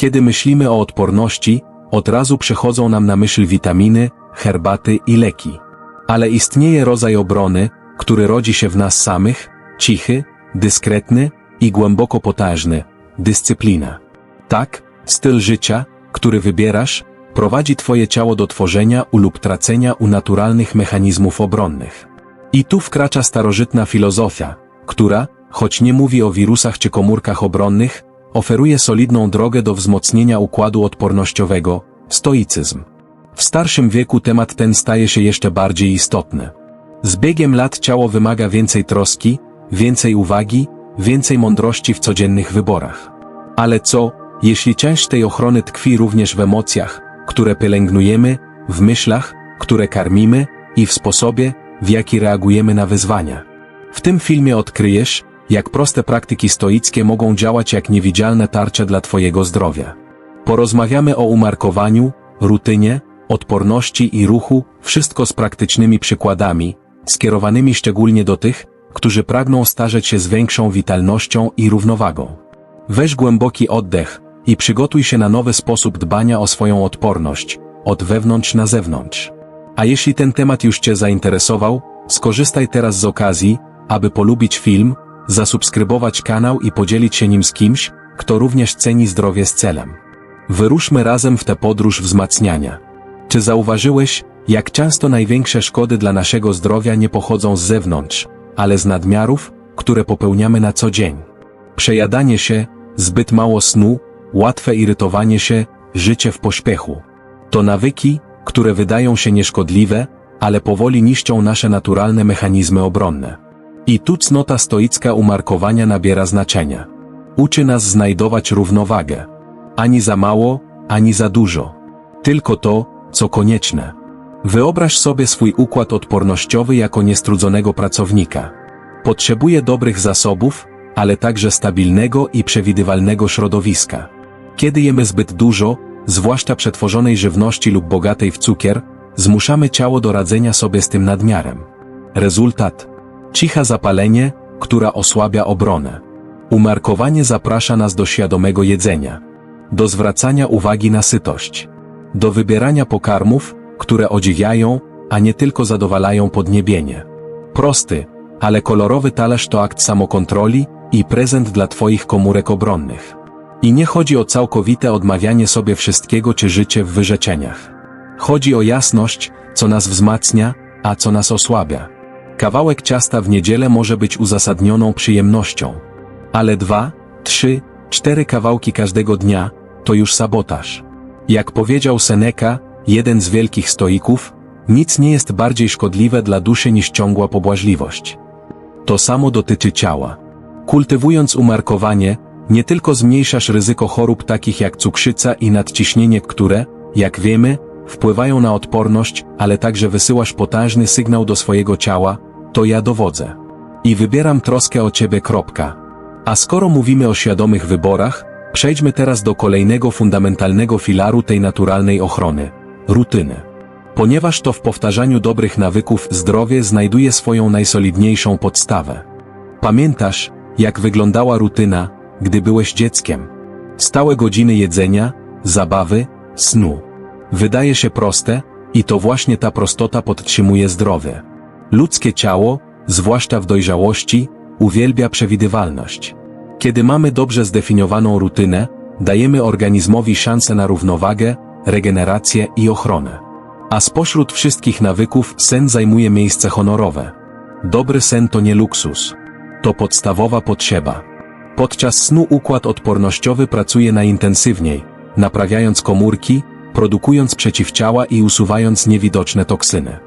Kiedy myślimy o odporności, od razu przychodzą nam na myśl witaminy, herbaty i leki. Ale istnieje rodzaj obrony, który rodzi się w nas samych, cichy, dyskretny i głęboko potężny dyscyplina. Tak, styl życia, który wybierasz, prowadzi Twoje ciało do tworzenia u lub tracenia u naturalnych mechanizmów obronnych. I tu wkracza starożytna filozofia, która, choć nie mówi o wirusach czy komórkach obronnych, oferuje solidną drogę do wzmocnienia układu odpornościowego stoicyzm. W starszym wieku temat ten staje się jeszcze bardziej istotny. Z biegiem lat ciało wymaga więcej troski, więcej uwagi, więcej mądrości w codziennych wyborach. Ale co, jeśli część tej ochrony tkwi również w emocjach, które pielęgnujemy, w myślach, które karmimy i w sposobie, w jaki reagujemy na wyzwania? W tym filmie odkryjesz, jak proste praktyki stoickie mogą działać jak niewidzialne tarcze dla Twojego zdrowia. Porozmawiamy o umarkowaniu, rutynie, odporności i ruchu, wszystko z praktycznymi przykładami, skierowanymi szczególnie do tych, którzy pragną starzeć się z większą witalnością i równowagą. Weź głęboki oddech i przygotuj się na nowy sposób dbania o swoją odporność, od wewnątrz na zewnątrz. A jeśli ten temat już Cię zainteresował, skorzystaj teraz z okazji, aby polubić film, zasubskrybować kanał i podzielić się nim z kimś, kto również ceni zdrowie z celem. Wyruszmy razem w tę podróż wzmacniania. Czy zauważyłeś, jak często największe szkody dla naszego zdrowia nie pochodzą z zewnątrz, ale z nadmiarów, które popełniamy na co dzień? Przejadanie się, zbyt mało snu, łatwe irytowanie się, życie w pośpiechu. To nawyki, które wydają się nieszkodliwe, ale powoli niszczą nasze naturalne mechanizmy obronne. I tu cnota stoicka umarkowania nabiera znaczenia. Uczy nas znajdować równowagę. Ani za mało, ani za dużo. Tylko to, co konieczne. Wyobraź sobie swój układ odpornościowy jako niestrudzonego pracownika. Potrzebuje dobrych zasobów, ale także stabilnego i przewidywalnego środowiska. Kiedy jemy zbyt dużo, zwłaszcza przetworzonej żywności lub bogatej w cukier, zmuszamy ciało do radzenia sobie z tym nadmiarem. Rezultat cicha zapalenie, która osłabia obronę. Umarkowanie zaprasza nas do świadomego jedzenia, do zwracania uwagi na sytość, do wybierania pokarmów, które odziwiają, a nie tylko zadowalają podniebienie. Prosty, ale kolorowy talerz to akt samokontroli i prezent dla Twoich komórek obronnych. I nie chodzi o całkowite odmawianie sobie wszystkiego czy życie w wyrzeczeniach. Chodzi o jasność, co nas wzmacnia, a co nas osłabia. Kawałek ciasta w niedzielę może być uzasadnioną przyjemnością. Ale dwa, trzy, cztery kawałki każdego dnia to już sabotaż. Jak powiedział Seneca, jeden z wielkich stoików, nic nie jest bardziej szkodliwe dla duszy niż ciągła pobłażliwość. To samo dotyczy ciała. Kultywując umarkowanie, nie tylko zmniejszasz ryzyko chorób takich jak cukrzyca i nadciśnienie, które, jak wiemy, wpływają na odporność, ale także wysyłasz potężny sygnał do swojego ciała, to ja dowodzę. I wybieram troskę o ciebie. Kropka. A skoro mówimy o świadomych wyborach, przejdźmy teraz do kolejnego fundamentalnego filaru tej naturalnej ochrony rutyny. Ponieważ to w powtarzaniu dobrych nawyków zdrowie znajduje swoją najsolidniejszą podstawę. Pamiętasz, jak wyglądała rutyna, gdy byłeś dzieckiem? Stałe godziny jedzenia, zabawy, snu. Wydaje się proste, i to właśnie ta prostota podtrzymuje zdrowie. Ludzkie ciało, zwłaszcza w dojrzałości, uwielbia przewidywalność. Kiedy mamy dobrze zdefiniowaną rutynę, dajemy organizmowi szansę na równowagę, regenerację i ochronę. A spośród wszystkich nawyków sen zajmuje miejsce honorowe. Dobry sen to nie luksus. To podstawowa potrzeba. Podczas snu układ odpornościowy pracuje najintensywniej, naprawiając komórki, produkując przeciwciała i usuwając niewidoczne toksyny.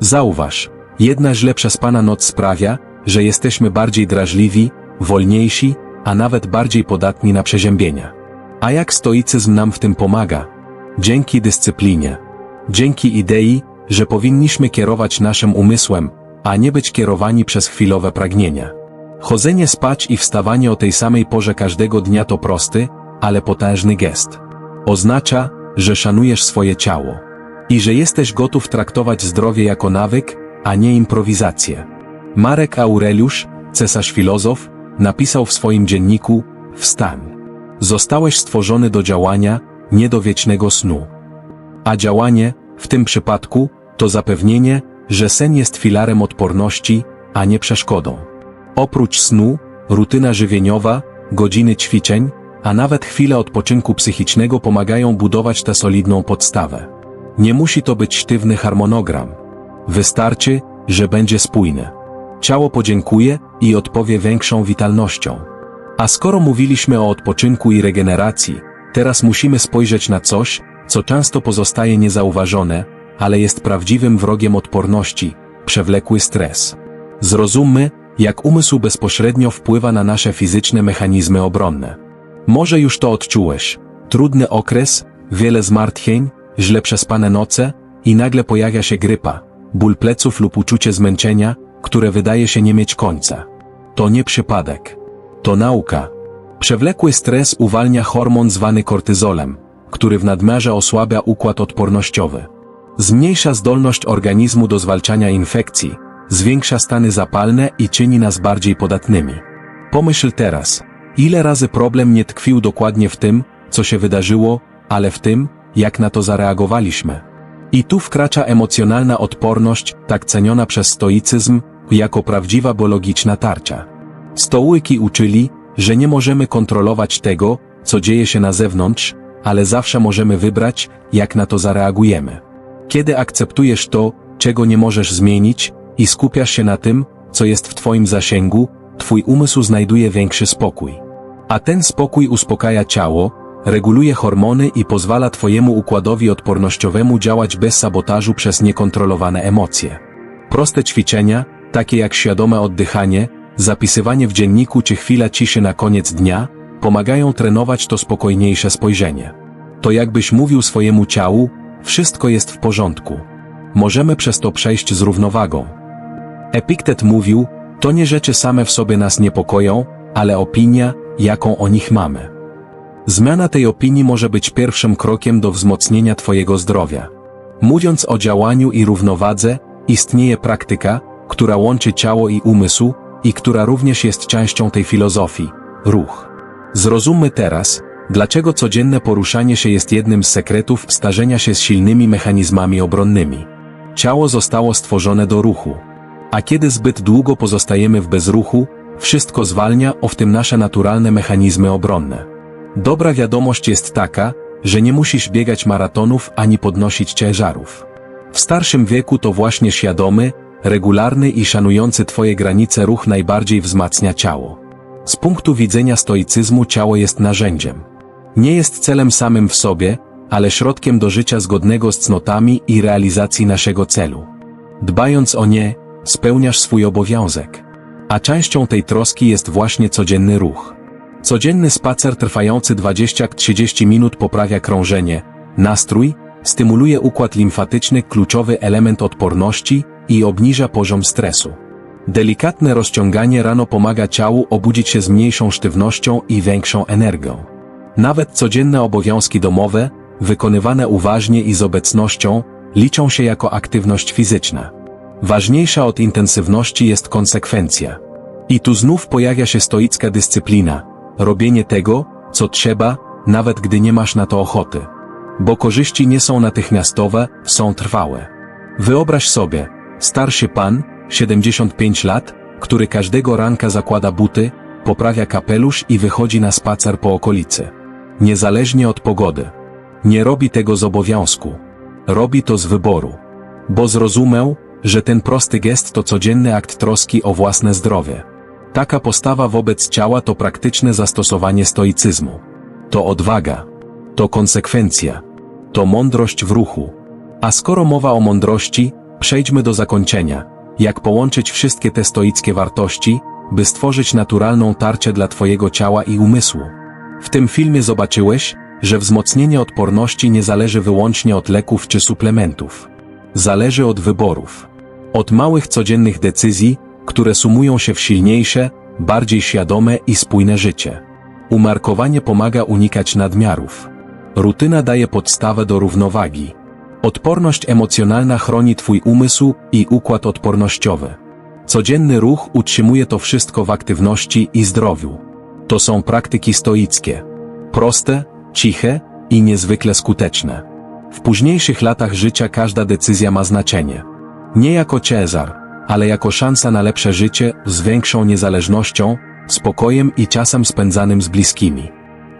Zauważ, jedna źle przespana noc sprawia, że jesteśmy bardziej drażliwi, wolniejsi, a nawet bardziej podatni na przeziębienia. A jak stoicyzm nam w tym pomaga? Dzięki dyscyplinie. Dzięki idei, że powinniśmy kierować naszym umysłem, a nie być kierowani przez chwilowe pragnienia. Chodzenie spać i wstawanie o tej samej porze każdego dnia to prosty, ale potężny gest. Oznacza, że szanujesz swoje ciało. I że jesteś gotów traktować zdrowie jako nawyk, a nie improwizację. Marek Aureliusz, cesarz filozof, napisał w swoim dzienniku Wstań. Zostałeś stworzony do działania, nie do wiecznego snu. A działanie, w tym przypadku, to zapewnienie, że sen jest filarem odporności, a nie przeszkodą. Oprócz snu, rutyna żywieniowa, godziny ćwiczeń, a nawet chwile odpoczynku psychicznego pomagają budować tę solidną podstawę. Nie musi to być sztywny harmonogram. Wystarczy, że będzie spójny. Ciało podziękuje i odpowie większą witalnością. A skoro mówiliśmy o odpoczynku i regeneracji, teraz musimy spojrzeć na coś, co często pozostaje niezauważone, ale jest prawdziwym wrogiem odporności przewlekły stres. Zrozummy, jak umysł bezpośrednio wpływa na nasze fizyczne mechanizmy obronne. Może już to odczułeś. Trudny okres, wiele zmartwień, źle przespane noce i nagle pojawia się grypa, ból pleców lub uczucie zmęczenia, które wydaje się nie mieć końca. To nie przypadek. To nauka. Przewlekły stres uwalnia hormon zwany kortyzolem, który w nadmiarze osłabia układ odpornościowy. Zmniejsza zdolność organizmu do zwalczania infekcji, zwiększa stany zapalne i czyni nas bardziej podatnymi. Pomyśl teraz, ile razy problem nie tkwił dokładnie w tym, co się wydarzyło, ale w tym, jak na to zareagowaliśmy. I tu wkracza emocjonalna odporność, tak ceniona przez stoicyzm, jako prawdziwa biologiczna tarcza. Stołyki uczyli, że nie możemy kontrolować tego, co dzieje się na zewnątrz, ale zawsze możemy wybrać, jak na to zareagujemy. Kiedy akceptujesz to, czego nie możesz zmienić, i skupiasz się na tym, co jest w Twoim zasięgu, Twój umysł znajduje większy spokój. A ten spokój uspokaja ciało, reguluje hormony i pozwala Twojemu układowi odpornościowemu działać bez sabotażu przez niekontrolowane emocje. Proste ćwiczenia, takie jak świadome oddychanie, zapisywanie w dzienniku czy chwila ciszy na koniec dnia, pomagają trenować to spokojniejsze spojrzenie. To jakbyś mówił swojemu ciału, wszystko jest w porządku. Możemy przez to przejść z równowagą. Epiktet mówił, to nie rzeczy same w sobie nas niepokoją, ale opinia, jaką o nich mamy. Zmiana tej opinii może być pierwszym krokiem do wzmocnienia Twojego zdrowia. Mówiąc o działaniu i równowadze, istnieje praktyka, która łączy ciało i umysł, i która również jest częścią tej filozofii ruch. Zrozummy teraz, dlaczego codzienne poruszanie się jest jednym z sekretów starzenia się z silnymi mechanizmami obronnymi. Ciało zostało stworzone do ruchu. A kiedy zbyt długo pozostajemy w bezruchu, wszystko zwalnia, o w tym nasze naturalne mechanizmy obronne. Dobra wiadomość jest taka, że nie musisz biegać maratonów ani podnosić ciężarów. W starszym wieku to właśnie świadomy, regularny i szanujący Twoje granice ruch najbardziej wzmacnia ciało. Z punktu widzenia stoicyzmu ciało jest narzędziem. Nie jest celem samym w sobie, ale środkiem do życia zgodnego z cnotami i realizacji naszego celu. Dbając o nie, spełniasz swój obowiązek. A częścią tej troski jest właśnie codzienny ruch. Codzienny spacer trwający 20-30 minut poprawia krążenie, nastrój, stymuluje układ limfatyczny, kluczowy element odporności i obniża poziom stresu. Delikatne rozciąganie rano pomaga ciału obudzić się z mniejszą sztywnością i większą energią. Nawet codzienne obowiązki domowe, wykonywane uważnie i z obecnością, liczą się jako aktywność fizyczna. Ważniejsza od intensywności jest konsekwencja. I tu znów pojawia się stoicka dyscyplina, robienie tego, co trzeba, nawet gdy nie masz na to ochoty. Bo korzyści nie są natychmiastowe, są trwałe. Wyobraź sobie, starszy pan, 75 lat, który każdego ranka zakłada buty, poprawia kapelusz i wychodzi na spacer po okolicy. Niezależnie od pogody. Nie robi tego z obowiązku. Robi to z wyboru. Bo zrozumiał, że ten prosty gest to codzienny akt troski o własne zdrowie. Taka postawa wobec ciała to praktyczne zastosowanie stoicyzmu. To odwaga. To konsekwencja. To mądrość w ruchu. A skoro mowa o mądrości, przejdźmy do zakończenia. Jak połączyć wszystkie te stoickie wartości, by stworzyć naturalną tarczę dla Twojego ciała i umysłu? W tym filmie zobaczyłeś, że wzmocnienie odporności nie zależy wyłącznie od leków czy suplementów. Zależy od wyborów. Od małych codziennych decyzji, które sumują się w silniejsze, bardziej świadome i spójne życie. Umarkowanie pomaga unikać nadmiarów. Rutyna daje podstawę do równowagi. Odporność emocjonalna chroni Twój umysł i układ odpornościowy. Codzienny ruch utrzymuje to wszystko w aktywności i zdrowiu. To są praktyki stoickie. Proste, ciche i niezwykle skuteczne. W późniejszych latach życia każda decyzja ma znaczenie. Nie jako Cezar, ale jako szansa na lepsze życie z większą niezależnością, spokojem i czasem spędzanym z bliskimi.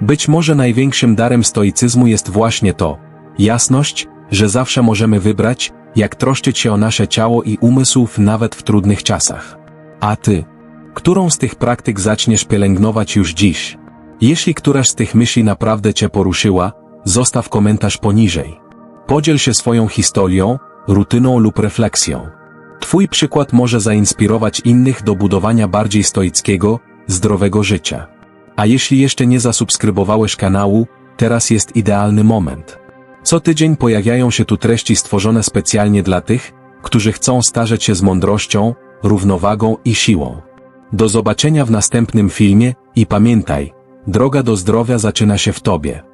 Być może największym darem stoicyzmu jest właśnie to jasność, że zawsze możemy wybrać, jak troszczyć się o nasze ciało i umysł nawet w trudnych czasach. A ty, którą z tych praktyk zaczniesz pielęgnować już dziś? Jeśli któraś z tych myśli naprawdę cię poruszyła, zostaw komentarz poniżej. Podziel się swoją historią, rutyną lub refleksją. Twój przykład może zainspirować innych do budowania bardziej stoickiego, zdrowego życia. A jeśli jeszcze nie zasubskrybowałeś kanału, teraz jest idealny moment. Co tydzień pojawiają się tu treści stworzone specjalnie dla tych, którzy chcą starzeć się z mądrością, równowagą i siłą. Do zobaczenia w następnym filmie i pamiętaj, droga do zdrowia zaczyna się w tobie.